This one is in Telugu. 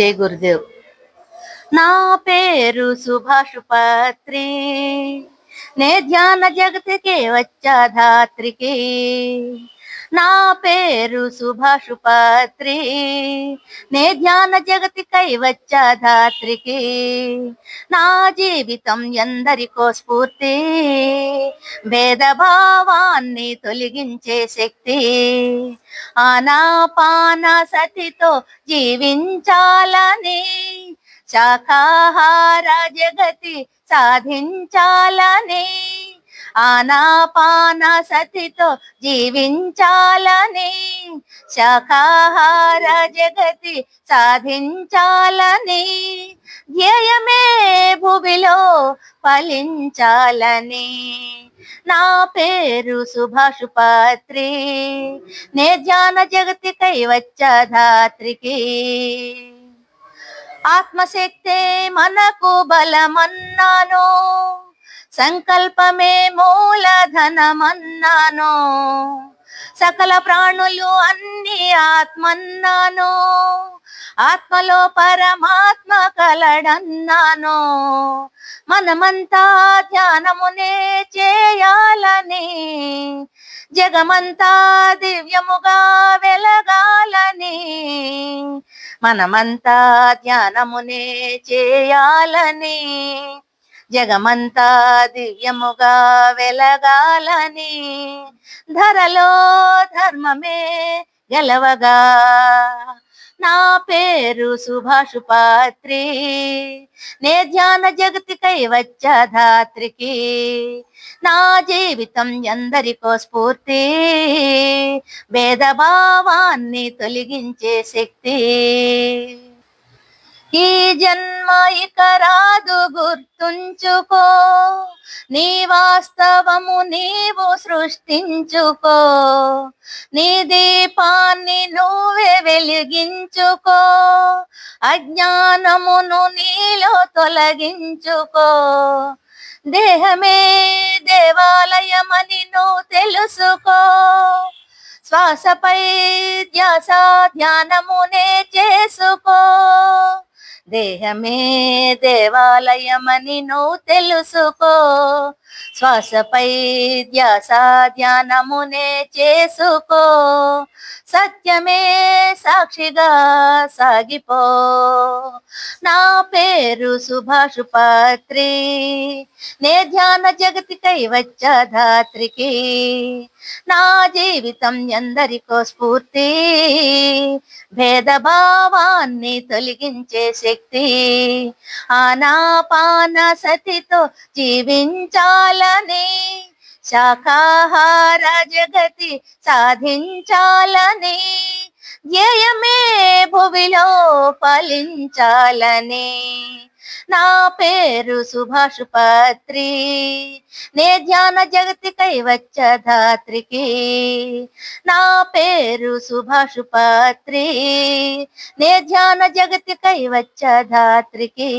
జై గురుదేవ్. నా పేరు సుభాషుపత్రి నే ధ్యాన జగతికి వచ్చా ధాత్రికి నా పేరు సుభాష్ పత్రి. నే ధ్యాన జగతికై వచ్చా ధాత్రికి నా జీవితం ఎందరికో స్ఫూర్తి. భేదభావాన్ని తొలగించే శక్తి. ఆనాపాన సతితో జీవించాల శాఖాహార జగతి సాధించాలని ఆనాపాన సతితో జీవించాలని శాఖాహార జగతి సాధించాలని ధ్యేయమే భువిలో ఫలించాలని. నా పేరు సుభాష్ పత్రి నే ధ్యాన జగతికై వచ్చ ధాత్రికి. ఆత్మశక్తే మనకు బలమన్నాను సంకల్పమే మూలధనమన్నాను సకల ప్రాణులు అన్ని ఆత్మన్నాను ఆత్మలో పరమాత్మ కలడన్నాను మనమంతా ధ్యానమునే చేయాలని జగమంతా దివ్యముగా వెలగాలని మనమంతా ధ్యానమునే చేయాలని జగమంతా దివ్యముగా వెలగాలని ధరలో ధర్మమే గెలవగా. నా పేరు సుభాష్ పాత్రి నే ధ్యాన జగతికై వచ్చా ధాత్రికి. నా జీవితం ఎందరికో స్ఫూర్తి. భేదభావాన్ని తొలగించే శక్తి. ఈ జన్మ ఇక రాదు గుర్తుంచుకో. నీ వాస్తవము నీవు సృష్టించుకో. నీ దీపాన్ని నువ్వే వెలిగించుకో. అజ్ఞానమును నీలో తొలగించుకో. దేహమే దేవాలయమని నువ్వు తెలుసుకో. శ్వాసపై ధ్యాస ధ్యానమునే చేసుకో. దేహమే దేవాలయమని నువ్వు తెలుసుకో. శ్వాసపై ధ్యాస ధ్యానమునే చేసుకో. సత్యమే సాక్షిగా సాగిపో. నా పేరు సుభాష్ పాత్రి. నే ధ్యాన జగతికై వచ్చా ధాత్రికి. నా జీవితం ఎందరికో స్ఫూర్తి. భేదభావాన్ని తొలగించే శక్తి. ఆనాపాన సతితో జీవించాలని. శాఖాహార జగతి సాధించాలని. ధ్యేయమే భువిలో ఫలించాలనే. నా పేరు సుభాష్ పత్రి. నే ధ్యాన జగతికై వచ్చ ధాత్రికి. నా పేరు సుభాష్ పత్రి. నే ధ్యాన జగతికై వచ్చ ధాత్రికి.